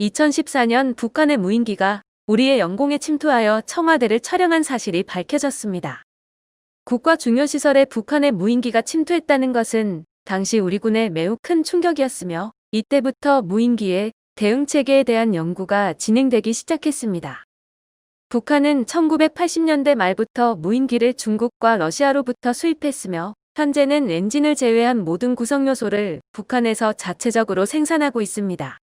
2014년 북한의 무인기가 우리의 영공에 침투하여 청와대를 촬영한 사실이 밝혀졌습니다. 국가 중요시설에 북한의 무인기가 침투했다는 것은 당시 우리 군에 매우 큰 충격이었으며 이때부터 무인기의 대응 체계에 대한 연구가 진행되기 시작했습니다. 북한은 1980년대 말부터 무인기를 중국과 러시아로부터 수입했으며 현재는 엔진을 제외한 모든 구성 요소를 북한에서 자체적으로 생산하고 있습니다.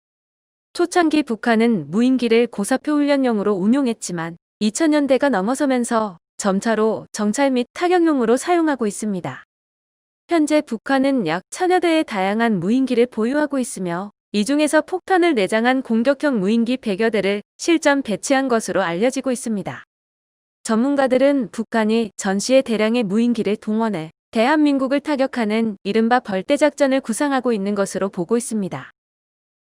초창기 북한은 무인기를 고사표 훈련용으로 운용했지만 2000년대가 넘어서면서 점차로 정찰 및 타격용으로 사용하고 있습니다. 현재 북한은 약 천여 대의 다양한 무인기를 보유하고 있으며 이 중에서 폭탄을 내장한 공격형 무인기 100여 대를 실전 배치한 것으로 알려지고 있습니다. 전문가들은 북한이 전시에 대량의 무인기를 동원해 대한민국을 타격하는 이른바 벌떼작전을 구상하고 있는 것으로 보고 있습니다.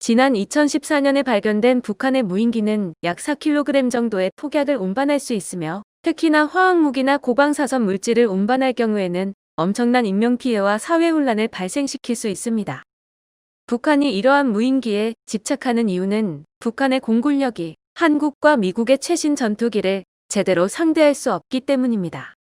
지난 2014년에 발견된 북한의 무인기는 약 4kg 정도의 폭약을 운반할 수 있으며 특히나 화학무기나 고방사선 물질을 운반할 경우에는 엄청난 인명피해와 사회혼란을 발생시킬 수 있습니다. 북한이 이러한 무인기에 집착하는 이유는 북한의 공군력이 한국과 미국의 최신 전투기를 제대로 상대할 수 없기 때문입니다.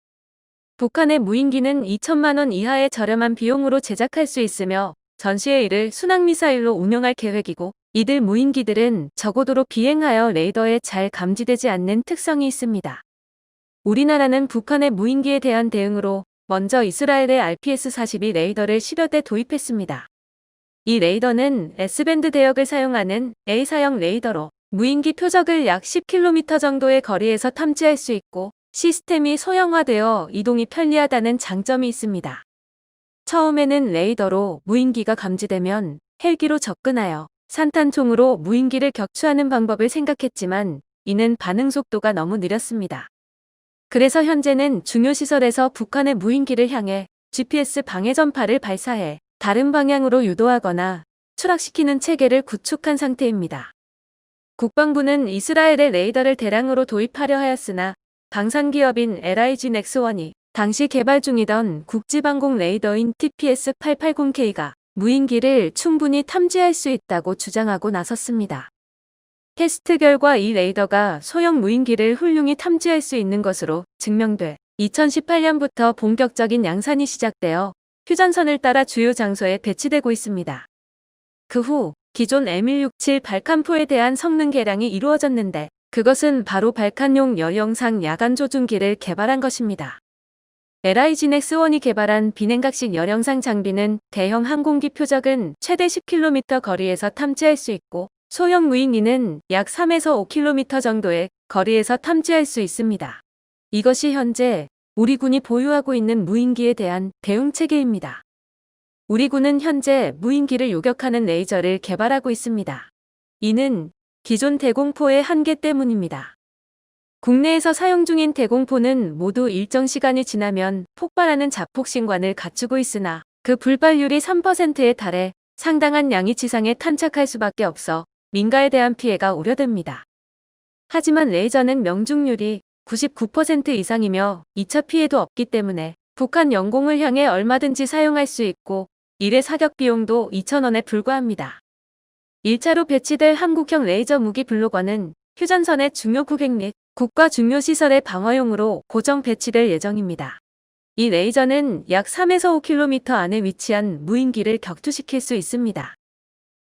북한의 무인기는 2천만 원 이하의 저렴한 비용으로 제작할 수 있으며 전시회 이를 순항미사일로 운영할 계획이고 이들 무인기들은 저고도로 비행하여 레이더에 잘 감지되지 않는 특성이 있습니다. 우리나라는 북한의 무인기에 대한 대응으로 먼저 이스라엘의 RPS-42 레이더를 10여 대 도입했습니다. 이 레이더는 S밴드 대역을 사용하는 A사형 레이더로 무인기 표적을 약 10km 정도의 거리에서 탐지할 수 있고 시스템이 소형화되어 이동이 편리하다는 장점이 있습니다. 처음에는 레이더로 무인기가 감지되면 헬기로 접근하여 산탄총으로 무인기를 격추하는 방법을 생각했지만 이는 반응 속도가 너무 느렸습니다. 그래서 현재는 중요 시설에서 북한의 무인기를 향해 GPS 방해 전파를 발사해 다른 방향으로 유도하거나 추락시키는 체계를 구축한 상태입니다. 국방부는 이스라엘의 레이더를 대량으로 도입하려 하였으나 방산기업인 LIG 넥스원이 당시 개발 중이던 국지방공 레이더인 TPS-880K가 무인기를 충분히 탐지할 수 있다고 주장하고 나섰습니다. 테스트 결과 이 레이더가 소형 무인기를 훌륭히 탐지할 수 있는 것으로 증명돼 2018년부터 본격적인 양산이 시작되어 휴전선을 따라 주요 장소에 배치되고 있습니다. 그 후 기존 M167 발칸포에 대한 성능 개량이 이루어졌는데 그것은 바로 발칸용 여영상 야간 조준기를 개발한 것입니다. LIG 넥스원이 개발한 비냉각식 열영상 장비는 대형 항공기 표적은 최대 10km 거리에서 탐지할 수 있고 소형 무인기는 약 3에서 5km 정도의 거리에서 탐지할 수 있습니다. 이것이 현재 우리 군이 보유하고 있는 무인기에 대한 대응 체계입니다. 우리 군은 현재 무인기를 요격하는 레이저를 개발하고 있습니다. 이는 기존 대공포의 한계 때문입니다. 국내에서 사용 중인 대공포는 모두 일정 시간이 지나면 폭발하는 자폭신관을 갖추고 있으나 그 불발률이 3%에 달해 상당한 양이 지상에 탄착할 수밖에 없어 민가에 대한 피해가 우려됩니다. 하지만 레이저는 명중률이 99% 이상이며 2차 피해도 없기 때문에 북한 영공을 향해 얼마든지 사용할 수 있고 일의 사격 비용도 2,000원에 불과합니다. 1차로 배치될 한국형 레이저 무기 블로거는 휴전선의 중요 구획 및 국가 중요 시설의 방어용으로 고정 배치될 예정입니다. 이 레이저는 약 3에서 5km 안에 위치한 무인기를 격투시킬 수 있습니다.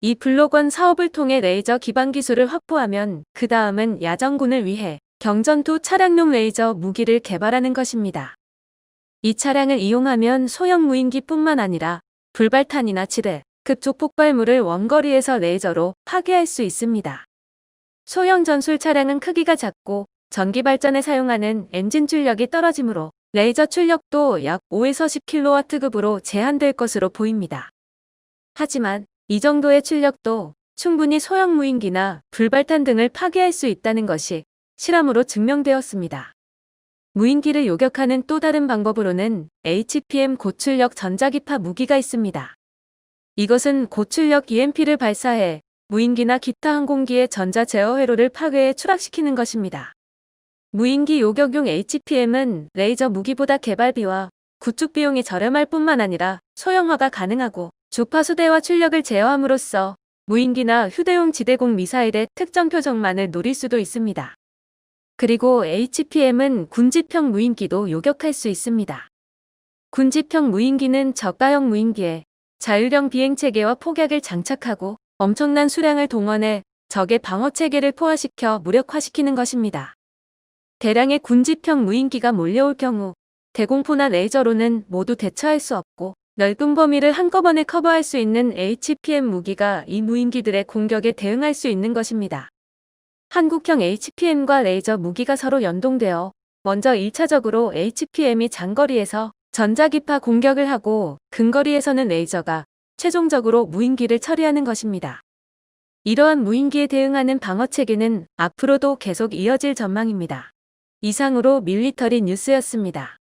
이 블록원 사업을 통해 레이저 기반 기술을 확보하면 그 다음은 야전군을 위해 경전투 차량용 레이저 무기를 개발하는 것입니다. 이 차량을 이용하면 소형 무인기뿐만 아니라 불발탄이나 지뢰, 급속 폭발물을 원거리에서 레이저로 파괴할 수 있습니다. 소형 전술 차량은 크기가 작고 전기 발전에 사용하는 엔진 출력이 떨어지므로 레이저 출력도 약 5에서 10kW급으로 제한될 것으로 보입니다. 하지만 이 정도의 출력도 충분히 소형 무인기나 불발탄 등을 파괴할 수 있다는 것이 실험으로 증명되었습니다. 무인기를 요격하는 또 다른 방법으로는 HPM 고출력 전자기파 무기가 있습니다. 이것은 고출력 EMP를 발사해 무인기나 기타 항공기의 전자 제어 회로를 파괴해 추락시키는 것입니다. 무인기 요격용 HPM은 레이저 무기보다 개발비와 구축 비용이 저렴할 뿐만 아니라 소형화가 가능하고 주파수대와 출력을 제어함으로써 무인기나 휴대용 지대공 미사일의 특정 표적만을 노릴 수도 있습니다. 그리고 HPM은 군지평 무인기도 요격할 수 있습니다. 군지평 무인기는 저가형 무인기에 자율형 비행체계와 폭약을 장착하고 엄청난 수량을 동원해 적의 방어체계를 포화시켜 무력화시키는 것입니다. 대량의 군지평 무인기가 몰려올 경우 대공포나 레이저로는 모두 대처할 수 없고 넓은 범위를 한꺼번에 커버할 수 있는 HPM 무기가 이 무인기들의 공격에 대응할 수 있는 것입니다. 한국형 HPM과 레이저 무기가 서로 연동되어 먼저 1차적으로 HPM이 장거리에서 전자기파 공격을 하고 근거리에서는 레이저가 최종적으로 무인기를 처리하는 것입니다. 이러한 무인기에 대응하는 방어 체계는 앞으로도 계속 이어질 전망입니다. 이상으로 밀리터리 뉴스였습니다.